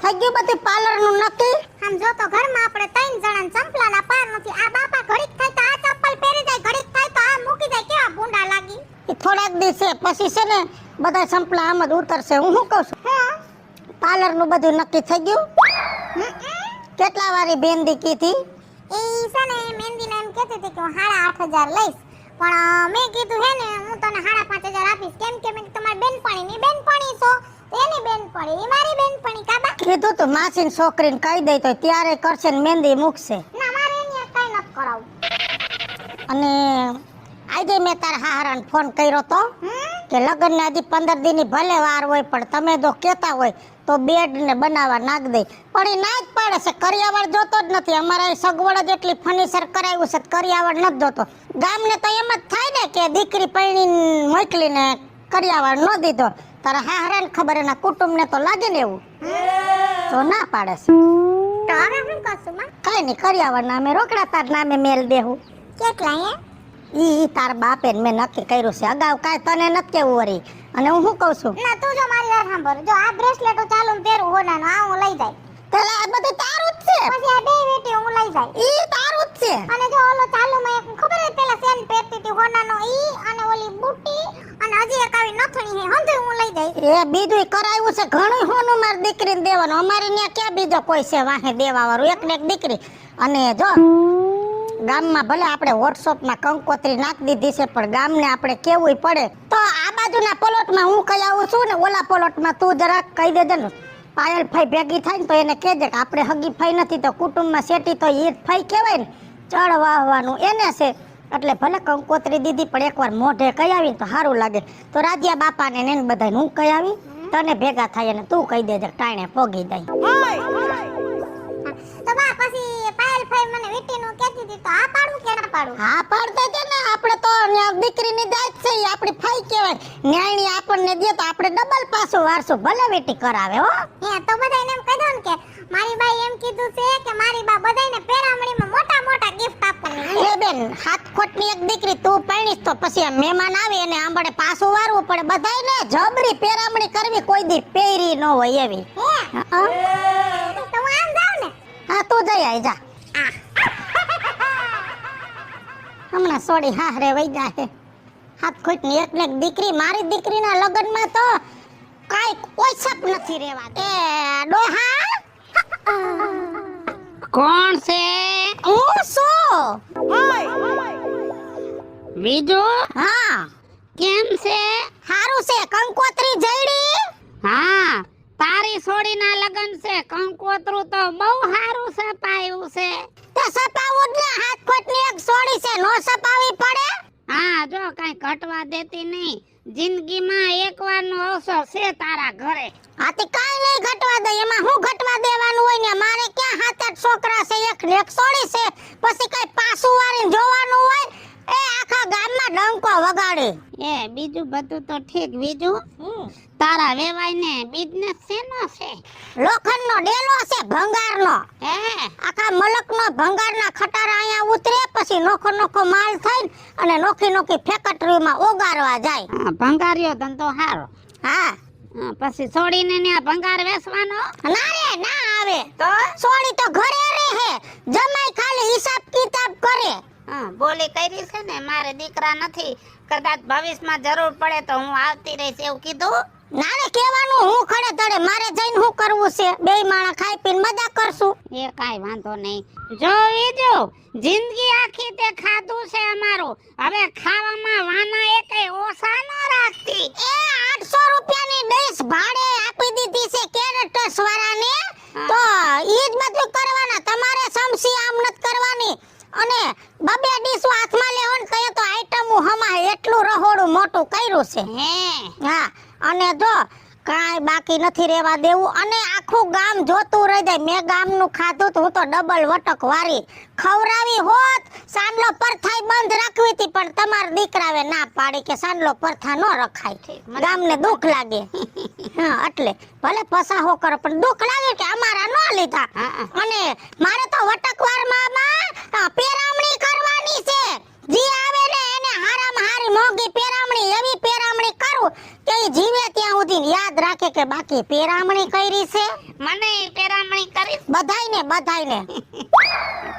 થઈ ગયું બધું પાર્લરનું નક્કી? આમ જો તો ઘરમાં આપણે ત્રણ જણા ચંપલાના પાર નથી. આ બાપા ઘડીક થાય તો આ ચંપલ પહેરી જાય ઘડીક થાય તો આ મૂકી જાય. કેવા ભૂંડા લાગી? એ થોડાક દિવસે પછી છે ને બધા ચંપલા આમ જ ઉતરશે. હું શું કહું છું? પાર્લરનું બધું નક્કી થઈ ગયું? કેટલા વારી બેંદી કીધી? એ છે ને મહેંદીને એમ કહેતી હતી કે હું સાડા આઠ હજાર લઈશ. પણ મેં કીધું હે ને હું તને સાડા પાંચ હજાર આપીશ. કેમ કે મેં તમારી બેનપણી ની બેનપણી છો. તો એની બેનપણી ઈ મારી બેનપણી કાબા કીધું તું માસી છોકરીને કહી દઈ તો ત્યારે કરશે ને મહેંદી મૂકશે. ના મારે એની કઈ નથી કરાવું. અને આજે મેં તાર હારાને ફોન કર્યો તો કે લગ્ન ને હજી પંદર દિનની ભલે વાર હોય પણ તમે જો કેતા હોય તો બેડ ને બનાવવા નાખ દે. પણ એ ના જ પાડે છે કરિયાવળ જોતો જ નથી. અમારે સગવડ જ એટલી ફર્નિચર કરાવ્યું છે કરિયાવળ નથી જોતો. ગામને તો એમ જ થાય ને કે દીકરી પૈણીને મોકલીને કરિયાવળ ન દીધો. તારા હારાને ખબર એના કુટુંબને તો લાગે ને એવું. તો ના પાડે છે. તારે શું કરશું માં. કઈ નહીં કરિયાવળ નામે રોકડા તાર નામે મેલ દેહું. કેટલા એ ઈ તાર બાપે મેં નક્કી કર્યું છે. અગાઉ કાંઈ તને નથી કેવું વરી. અને હું શું કહું છું? ના તું જો મારી વાત સાંભળ. જો આ બ્રેસલેટો ચાલુ પહેરું હોનાનો આ હું લઈ જાય. પેલા આ બધું તારું જ છે. પછી આ બે વેટી હું લઈ જાય. ઈ તારું જ છે. અને જો ઓલો ચાલુમાં એક ખબર હે પેલા સેન પહેરતી હતી હોનાનો ઈ અને ઓલી બુટી અને હજી એક આવી નથણી હે જાય એ બીજું કરાયું છે. ઘણું હોનું માર દીકરીને દેવાનું. અમારે ત્યાં ક્યાં બીજો કોઈ છે વાહે દેવા વાળું એક ને એક દીકરી. અને જો, ગામમાં ભલે આપણે વોટ્સઅપમાં કંકોત્રી નાખી દીધી છે, પણ ગામને આપણે કેવું પડે. તો આ બાજુના પલોટમાં હું કહી આવું છું ને? ઓલા પલોટમાં તું જરાક કહી દેજે ને. પાયલ ફાઈ ભેગી થાય ને તો એને કહેજે કે આપણે હગી ફઈ નથી તો કુટુંબમાં શેટી તો ઈ ફાઈ કહેવાય ને. ચડ વાહવાનું એને છે. એટલે ભલે કંકોત્રી દીધી પણ એકવાર મોઢે કહી આવી તો સારું લાગે. તો રાજ્યા બાપાને ને એને બધાને હું કહી આવી? તને ભેગા થાય અને તું કહી દેજે ટાણે પોગી જાય. તો બા પછી પાયલ ભાઈ મને વીટીનું કહેતી હતી તો આ પાડું કે ના પાડું? હા પાડતા છે ને. આપણે તો દીકરીની જાત છે આપણી ફાઈ કહેવાય. ન્યાણી આપણને દે તો આપણે ડબલ પાછું વારસું ભલે વેટી કરાવે હો. હે તો બધાને એમ કહી દો ને કે મારી બાઈ એમ કીધું છે કે મારી બા બધાને પેરામણીમાં મોટા મોટા ગિફ્ટ આપવાની એ બેન હાથ ખોટની એક દીકરી તું પરણીશ તો પછી મહેમાન આવે એને આંબળે પાછું વારવું પડે. બધાને જબરી પેરામણી કરવી કોઈ દી પેરી ન હોય એવી. હા? તો હું આમ જાઉં ને? હા તું જઈ આઈ જા. હમણાં સોડી હાહરે વઈ જાહે હાથ ખોટની એક ને એક દીકરી મારી દીકરીના લગ્નમાં તો કાઈ કોઈ સપ નથી રહેવા એ ડોહા? કોણ છે? હું શું બીજું હા. કેમ છે? સારું છે કંકોત્રી જઈડી હા તારી સોડીના લગન છે કંકોત્રું તો બહુ સારું સપાયું છે. તે સપાવું જ હાથ ખોટની એક સોડી છે નો સપાવી પડે? હા જો કઈ ઘટવા દેતી નહીં જિંદગીમાં એકવારનો અવસર છે તારા ઘરે. આથી કાઈ નહીં ઘટવા દે, એમાં હું ઘટવા દેવાનું હોય ને, મારે ક્યાં હાથ આઠ છોકરા છે, એક ને એક છે, પછી કઈ પાછું વાળી જોવાનું વગાડે એ બીજું બધું તો ઠીક. બીજું? તારા વેવાય ને બિઝનેસ શેનો છે? લોખંડનો ડેલો છે ભંગારનો. હે? આખા મલકનો ભંગારના ખટારા અહીંયા ઉતરે પછી નોખો નોખો માલ થાય અને નોખી નોખી ફેક્ટરીમાં ઓગારવા જાય. ભંગાર્યો ધંધો હારો. હા. પછી છોડીને ને આ ભંગાર વેચવાનો? ના રે ના આવે. તો? છોડી તો ઘરે રહે. જમાઈ ખાલી હિસાબ કિતાબ કરે. બોલી કરી છે ને મારે દીકરા નથી. કદાચ ભવિષ્યમાં જરૂર પડે તો હું આવતી રહીશ એવું કીધું? નાને કહેવાનું હું ખડે તડે મારે જઈને શું કરવું છે? બે માણા ખાઈ પીને મજા કરશું. એ કાઈ વાંધો નહીં. જો એ જો જિંદગી આખી તે ખાધું છે અમારું. હવે ખાવામાં વાના એકે ઓછા ન રાખતી. એ 800 રૂપિયાની ડીશ ભાડે આપી દીધી છે કેરેટસ વાળાને. તો ઈ જ બધું કરવાના. તમારે સમસી આમ નત કરવાની. અને બબે ડીશ હાથમાં લેવો ને કયો તો હું હમા એટલું રહોડું મોટું કર્યું છે. હે. હા અને જો કાંઈ બાકી નથી રહેવા દેવું અને આખું ગામ જોતું રહી જાય. મેં ગામનું ખાધું તો હું તો ડબલ વટક વારી. ખવરાવી હોત સાંડલો પરથાઈ બંધ રાખવી હતી પણ તમારા દીકરાવે ના પાડી કે સાંડલો પરથા ન રખાય. ગામને દુઃખ લાગે. હા એટલે ભલે પસાહો કરો પણ દુઃખ લાગે કે અમારા ન લીધા. અને મારે તો વટકવારમાં પેરામણી કરવાની છે જી આવે ને એને હારામાં હારી મોંઘી પેરામણી એવી પેરામણી કરું કે ઈ જીવે ત્યાં સુધી બધી યાદ રાખે કે બાકી પેરામણી કરી છે? મને પેરામણી કરી બધાઈને બધાઈને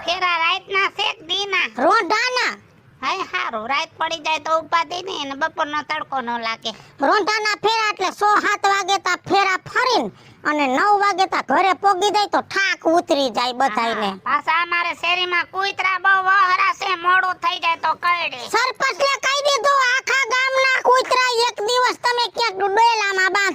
ફેરા રાતના શેક દીના. રોંઢાના. હાય હારું રાત પડી જાય તો ઉપાધિ નહીં અને બપોરનો તડકો ન લાગે. રોંઢાના ફેરા એટલે સો સાત વાગે તા ફેરા ફરીન અને નવ વાગે તા ઘરે પોગી જાય તો ઠાક ઉતરી જાય બધાયને. હા, પાછા અમારે શેરીમાં કુતરા બહુ વહરાશે મોડું થઈ જાય તો કરડે. સરપંચને કહી દીધું આખા ગામના કુતરા એક દિવસ તમે ક્યાંક ડોયલામાં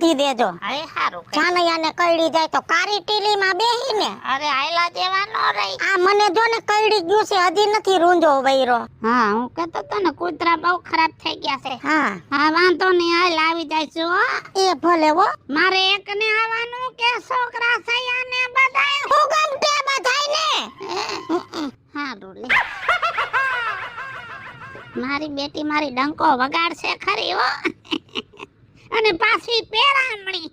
બાંધી દેજો. હારું કઈ. જાનૈયાને કઈડી જાય તો કારી ટીલીમાં બેહીને. અરે આયલા જેવા નો રહી. આ મને જો ને કઈડી ગયું છે હજી નથી રૂંજો વૈરો. હા હું કહેતો તો ને કૂતરા બહુ ખરાબ થઈ ગયા છે. હા. હા વાંધો નહીં હાલ આવી જઈશું હો. એ ભલે હો. મારે એકને આવવાનું કે છોકરા સૈયાને બધાય? હું ગમતે બધાયને. હારું લે. મારી બેટી મારી ડંકો વગાડશે ખરી હો. અને પાછી પેરામણી